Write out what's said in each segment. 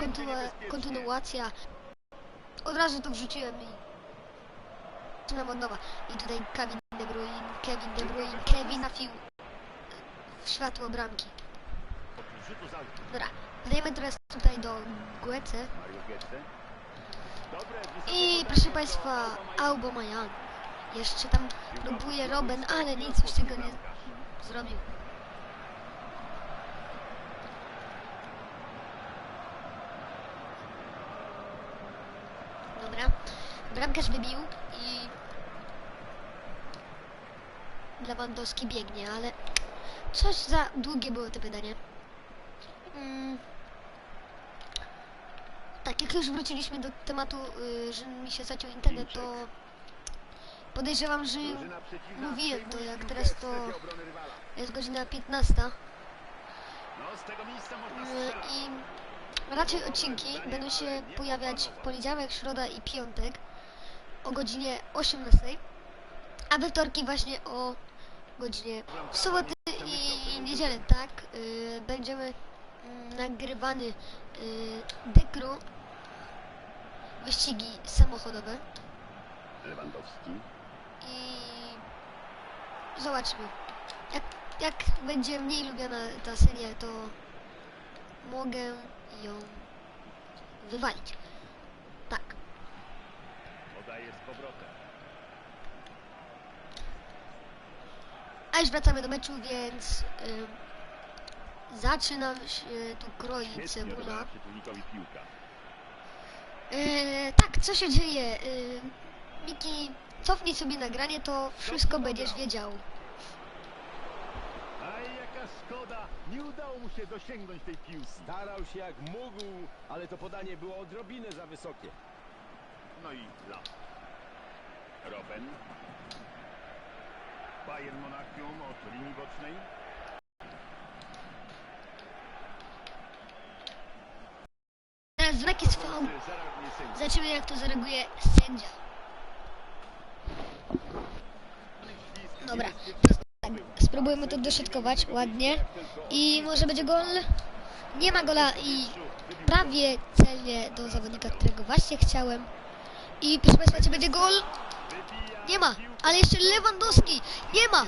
kontynu- kontynuacja. Od razu to wrzuciłem i zaczynam od nowa. I tutaj Kevin De Bruyne, Kevin De Bruyne, Kevin trafił w światło bramki. Dobra, wydajemy teraz tutaj do Guece. I proszę Państwa, Aubameyang. Jeszcze tam próbuje Robben, ale nic już tego nie zrobił. Dobra, bramkarz wybił i Lewandowski biegnie, ale coś za długie było to wydanie. Mm. Tak, jak już wróciliśmy do tematu, y, że mi się zaciął internet, to podejrzewam, że mówiłem to, jak teraz to jest godzina 15 No, z tego miejsca można y, i raczej odcinki będą się pojawiać w poniedziałek, środa i piątek o godzinie 18, a we wtorki właśnie o godzinie w soboty i niedzielę, tak, y, będziemy mm, nagrywany y, dekru wyścigi samochodowe Lewandowski. i zobaczymy. Jak, jak będzie mniej lubiana ta seria, to mogę ją wywalić. Podaje z powrotem. A już wracamy do meczu, więc ym, zaczynam się tu kroić cebula. Yy, tak, co się dzieje? Yy, Miki, cofnij sobie nagranie, to wszystko będziesz wiedział. Aj, jaka szkoda. Nie udało mu się dosięgnąć tej piłki. Starał się jak mógł, ale to podanie było odrobinę za wysokie. No i Lam. Robben. Bayern Monachium od linii bocznej. Teraz znak jest faul. Zobaczymy jak to zareaguje sędzia. Dobra, tak, spróbujmy to dośrodkować ładnie. I może będzie gol. Nie ma gola i prawie celnie do zawodnika, którego właśnie chciałem. I proszę Państwa, czy będzie gol? Nie ma, ale jeszcze Lewandowski. Nie ma.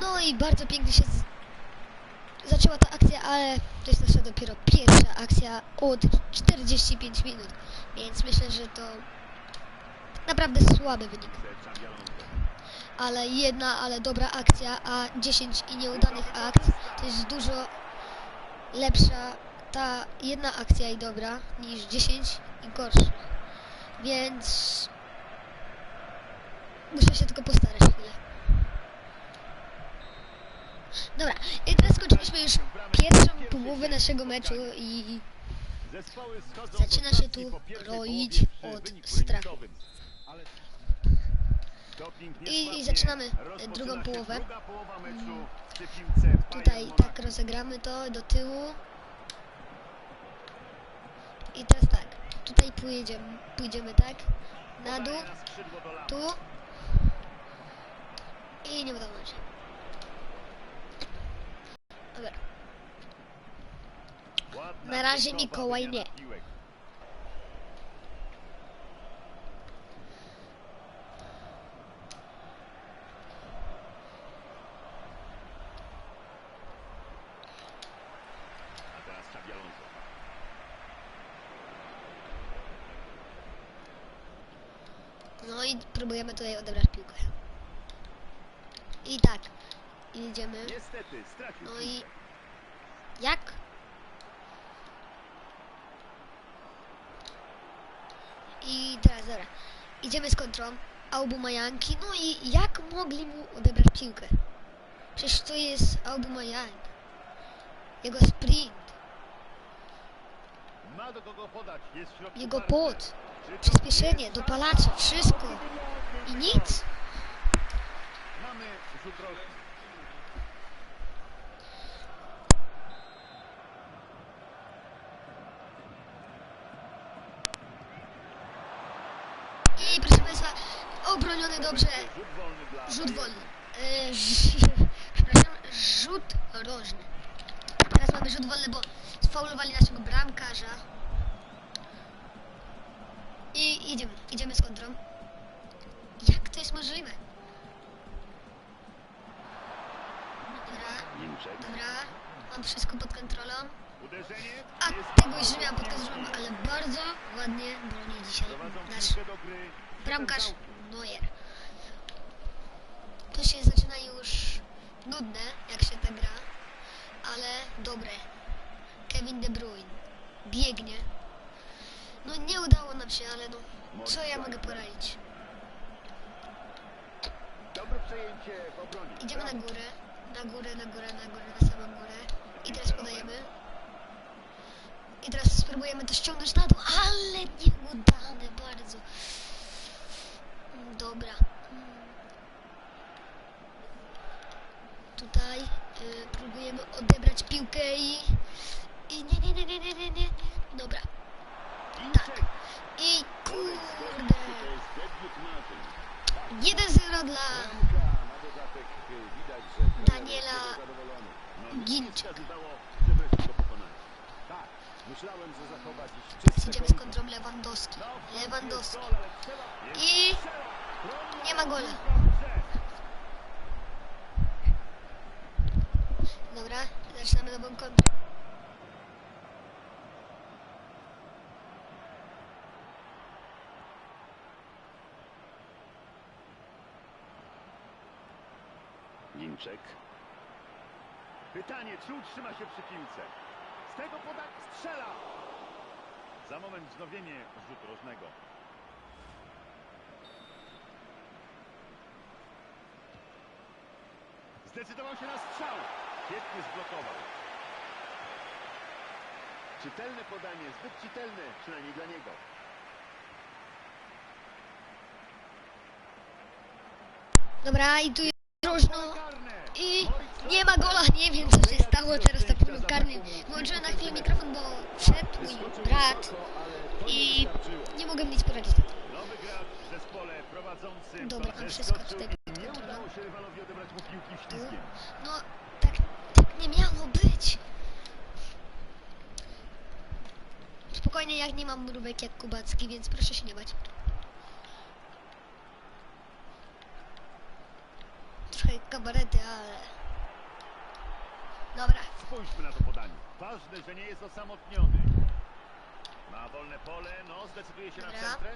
No i bardzo pięknie się z... zaczęła ta akcja, ale to jest nasza dopiero pierwsza akcja od 45 minut. Więc myślę, że to naprawdę słaby wynik. Ale jedna, ale dobra akcja, a 10 i nieudanych akcji to jest dużo lepsza ta jedna akcja i dobra niż 10 i gorsza. Więc muszę się tylko postarać chwilę. Dobra, i teraz skończyliśmy już pierwszą połowę naszego meczu i Zaczyna się tu roić od strachu. I- i zaczynamy, drugą połowę. Mm. Tutaj tak rozegramy to do tyłu. I teraz tak, tutaj pójdziemy, pójdziemy tak, na dół, tu i nie udało się. Dobra, na razie Mikołaj nie. no i próbujemy tutaj odebrać piłkę. I idziemy. Niestety stracił No i jak? I teraz dobra. Idziemy z kontrą. Aubumayanki. No i jak mogli mu odebrać piłkę? Przecież to jest Aubumayang. Jego sprint, jego pot, przyspieszenie, dopalacze, wszystko. I nic. Mamy rzut rożny. I proszę Państwa, obroniony dobrze. Rzut wolny Przepraszam, rzut rożny. Teraz mamy rzut wolny, bo sfaulowali naszego bramkarza. I idziemy, idziemy z kontrą. Jak to jest możliwe? Dobra, dobra. Mam wszystko pod kontrolą. A tego już nie miałam pod kontrolą, ale bardzo ładnie broni dzisiaj nasz. Bramkarz Neuer. To się zaczyna już nudne, jak się ta gra, ale dobre. Kevin De Bruyne biegnie. No nie udało nam się, ale no co ja mogę poradzić? Idziemy na górę, na górę, na górę, na górę, na samą górę. I teraz podajemy. I teraz spróbujemy to ściągnąć na dół, ale nieudane bardzo. Dobra. Mm. Tutaj y, próbujemy odebrać piłkę i... I nie, nie, nie, nie, nie, nie, nie. Dobra. Tak. I kurde. To jest debiut Martin. 1-0 dla Daniela Ginczak. myślałem, że zachowa idziemy z kontrą Lewandowski. Lewandowski. I nie ma gola. Dobra, zaczynamy nową kontrę. Niemczech. Pytanie, czy utrzyma się przy piłce? Z tego podak strzela. Za moment wznowienie rzutu rożnego. Zdecydował się na strzał. Świetnie zblokował. Czytelne podanie, zbyt czytelne, przynajmniej dla niego. Dobra, i tu jest różno. Karne. I nie ma gola, nie wiem co się stało teraz na polu karnym. Włączyłem na chwilę mikrofon, bo wszedł mój brat i nie mogłem nic poradzić. Dobra, mam wszystko i pod Nie udało się rywalowi odebrać mu piłki ślizgiem. No, tak, tak nie miało być. Spokojnie, jak nie mam mrówek jak Kubacki, więc proszę się nie bać. Trochę kabarety, ale... Dobra, Spójrzmy na to podanie. Ważne, że nie jest osamotniony. Ma wolne pole, no zdecyduje się na Dobra. centrę.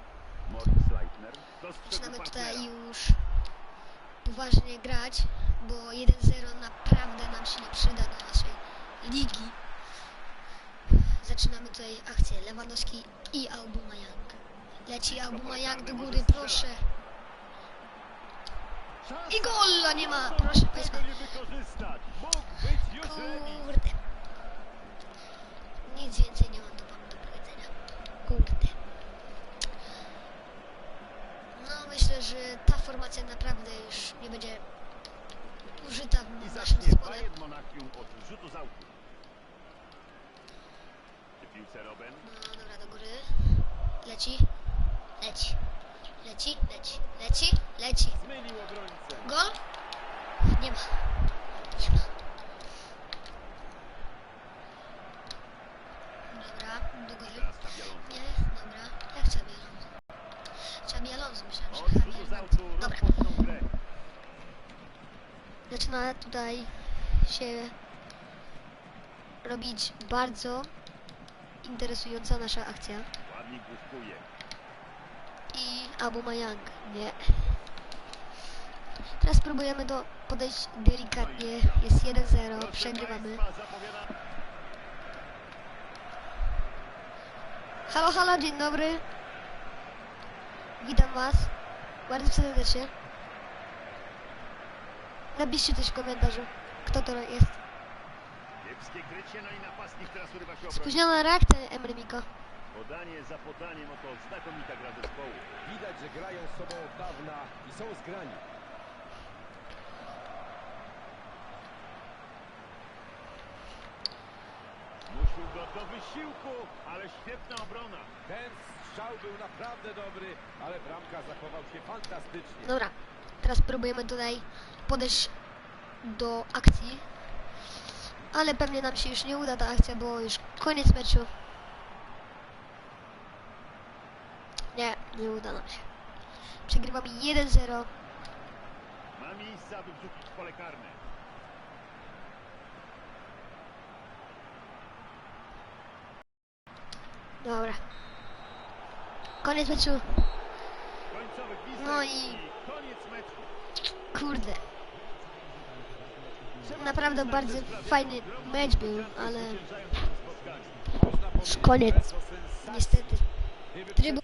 Moritz Leitner. Zaczynamy tutaj już poważnie grać, bo 1-0 naprawdę nam się nie przyda do naszej ligi. Zaczynamy tutaj akcję Lewandowski i Aubameyang. Leci Aubameyang do góry, proszę. I gola nie ma, proszę Państwa. Kurde. Nic więcej nie mam do Wam do powiedzenia. Kurde. No myślę, że ta formacja naprawdę już nie będzie użyta w naszym zespole. No dobra, do góry. Leci. Leci. Leci, leci, leci, leci. Gol? Nie ma. Nie ma. Dobra, do góry. Teraz Xabi Alonso. Nie, dobra. Jak Xabi Alonso? Xabi Alonso, myślałem, że Od Javi rzutu z Alonso. autu Dobra, rozpoczną grę. Zaczyna tutaj się robić bardzo interesująca nasza akcja. I Aubameyang, nie. Teraz spróbujemy do podejść delikatnie. Jest 1-0, Proszę przegrywamy. Halo, halo, dzień dobry. Witam Was bardzo serdecznie. Napiszcie coś w komentarzu, kto to jest. no. Spóźniona reakcja Emremiko. Podanie za podaniem, oto znakomita gra zespołu. Widać, że grają z sobą od dawna i są zgrani. Go do wysiłku, ale świetna obrona. Ten strzał był naprawdę dobry, ale bramka zachował się fantastycznie. Dobra, teraz spróbujemy tutaj podejść do akcji. Ale pewnie nam się już nie uda ta akcja, bo już koniec meczu. Nie, nie uda nam się. Przegrywamy 1-0. Ma miejsce, aby wrzucić pole karne. Dobra. Koniec meczu. No i-. Kurde. Naprawdę bardzo fajny mecz był, ale powiedzieć, koniec. niestety. Trybu...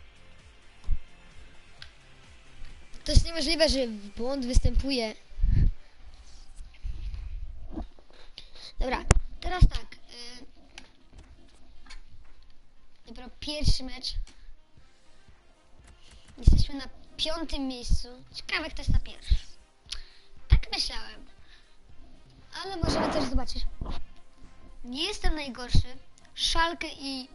To jest niemożliwe, że błąd występuje. Dobra, teraz tak. y, Dopiero pierwszy mecz. Jesteśmy na piątym miejscu. Ciekawe, kto jest na pierwszy. Tak myślałem. Ale możemy też zobaczyć. Nie jestem najgorszy. Szalkę i